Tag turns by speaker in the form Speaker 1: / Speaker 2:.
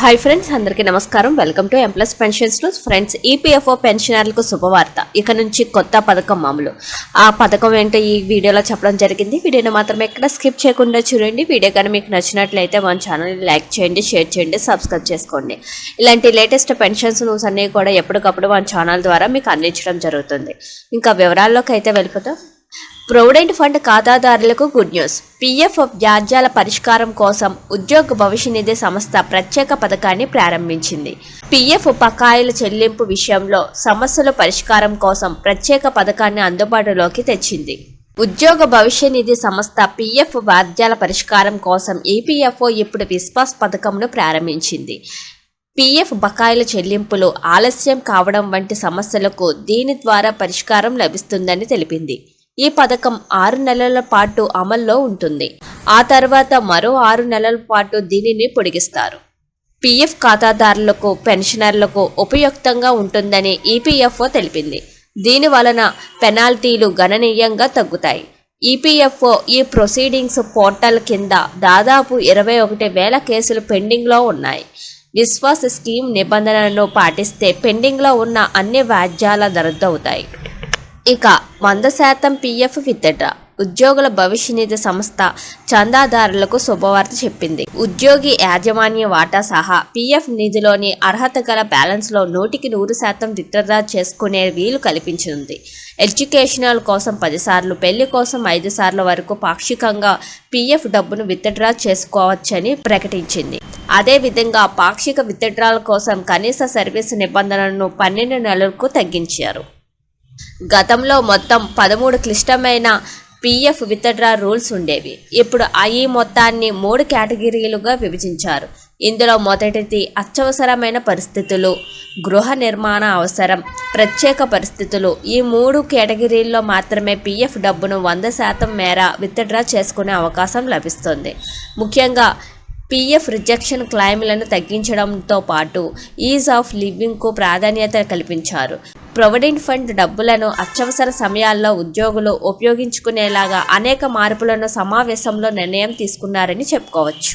Speaker 1: Hi friends అందరికీ నమస్కారం. Welcome to M plus pensions news friends EPFO పెన్షనర్లకు శుభవార్త. ఇక నుంచి కొత్త పథకం మామూలు. ఆ పథకం ఏంటో ఈ వీడియోలో చెప్పడం జరిగింది. వీడియోని మాత్రం ఎక్కడ స్కిప్ చేయకుండా చూడండి. వీడియో కానీ మీకు నచ్చినట్లయితే మన ఛానల్ని లైక్ చేయండి షేర్ చేయండి సబ్స్క్రైబ్ చేసుకోండి. ఇలాంటి లేటెస్ట్ పెన్షన్స్ న్యూస్ అన్నీ కూడా ఎప్పటికప్పుడు మన ఛానల్ ద్వారా మీకు అందించడం జరుగుతుంది. ఇంకా వివరాల్లోకి అయితే వెళ్ళిపోతాం ప్రొవిడెంట్ ఫండ్ ఖాతాదారులకు గుడ్ న్యూస్. పీఎఫ్ వ్యాజ్యాల పరిష్కారం కోసం ఉద్యోగ భవిష్య నిధి సంస్థ ప్రత్యేక పథకాన్ని ప్రారంభించింది. పీఎఫ్ బకాయిల చెల్లింపు విషయంలో సమస్యల పరిష్కారం కోసం ప్రత్యేక పథకాన్ని అందుబాటులోకి తెచ్చింది. ఉద్యోగ భవిష్య నిధి సంస్థ పీఎఫ్ వ్యాజ్యాల పరిష్కారం కోసం ఈపీఎఫ్ఓ ఇప్పుడు విశ్వాస్ పథకంను ప్రారంభించింది. పీఎఫ్ బకాయిల చెల్లింపులు ఆలస్యం కావడం వంటి సమస్యలకు దీని ద్వారా పరిష్కారం లభిస్తుందని తెలిపింది. ఈ పథకం ఆరు నెలల పాటు అమల్లో ఉంటుంది. ఆ తర్వాత మరో ఆరు నెలల పాటు దీనిని పొడిగిస్తారు. పీఎఫ్ ఖాతాదారులకు పెన్షనర్లకు ఉపయుక్తంగా ఉంటుందని ఈపీఎఫ్ఓ తెలిపింది. దీని వలన పెనాల్టీలు గణనీయంగా తగ్గుతాయి. ఈపీఎఫ్ఓ ఈ ప్రొసీడింగ్స్ పోర్టల్ కింద దాదాపు ఇరవై ఒకటి వేల కేసులు పెండింగ్లో ఉన్నాయి. విశ్వాస స్కీమ్ నిబంధనలను పాటిస్తే పెండింగ్లో ఉన్న అన్ని వ్యాజ్యాల రద్దవుతాయి ఇక వంద శాతం పీఎఫ్ విత్డ్రా. ఉద్యోగుల భవిష్య నిధి సంస్థ చందాదారులకు శుభవార్త చెప్పింది. ఉద్యోగి యాజమాన్య వాటా సహా పీఎఫ్ నిధిలోని అర్హత గల బ్యాలెన్స్లో నూటికి నూరు శాతం విత్డ్రా చేసుకునే వీలు కల్పించింది. ఎడ్యుకేషనల్ కోసం పదిసార్లు పెళ్ళి కోసం ఐదు సార్లు వరకు పాక్షికంగా పీఎఫ్ డబ్బును విత్డ్రా చేసుకోవచ్చని ప్రకటించింది. అదేవిధంగా పాక్షిక విత్డ్రాల కోసం కనీస సర్వీస్ నిబంధనలను పన్నెండు నెలలకు తగ్గించారు. గతంలో మొత్తం పదమూడు క్లిష్టమైన పీఎఫ్ విత్డ్రా రూల్స్ ఉండేవి. ఇప్పుడు ఈ e మొత్తాన్ని మూడు కేటగిరీలుగా విభజించారు. ఇందులో మొదటిది అత్యవసరమైన పరిస్థితులు గృహ నిర్మాణ అవసరం ప్రత్యేక పరిస్థితులు. ఈ మూడు కేటగిరీల్లో మాత్రమే పీఎఫ్ డబ్బును వంద శాతం మేర విత్డ్రా చేసుకునే అవకాశం లభిస్తుంది. ముఖ్యంగా పీఎఫ్ రిజెక్షన్ క్లైమ్లను తగ్గించడంతో పాటు ఈజ్ ఆఫ్ లివింగ్కు ప్రాధాన్యత కల్పించారు. ప్రొవిడెంట్ ఫండ్ డబ్బులను అత్యవసర సమయాల్లో ఉద్యోగులు ఉపయోగించుకునేలాగా అనేక మార్పులను సమావేశంలో నిర్ణయం తీసుకున్నారని చెప్పుకోవచ్చు.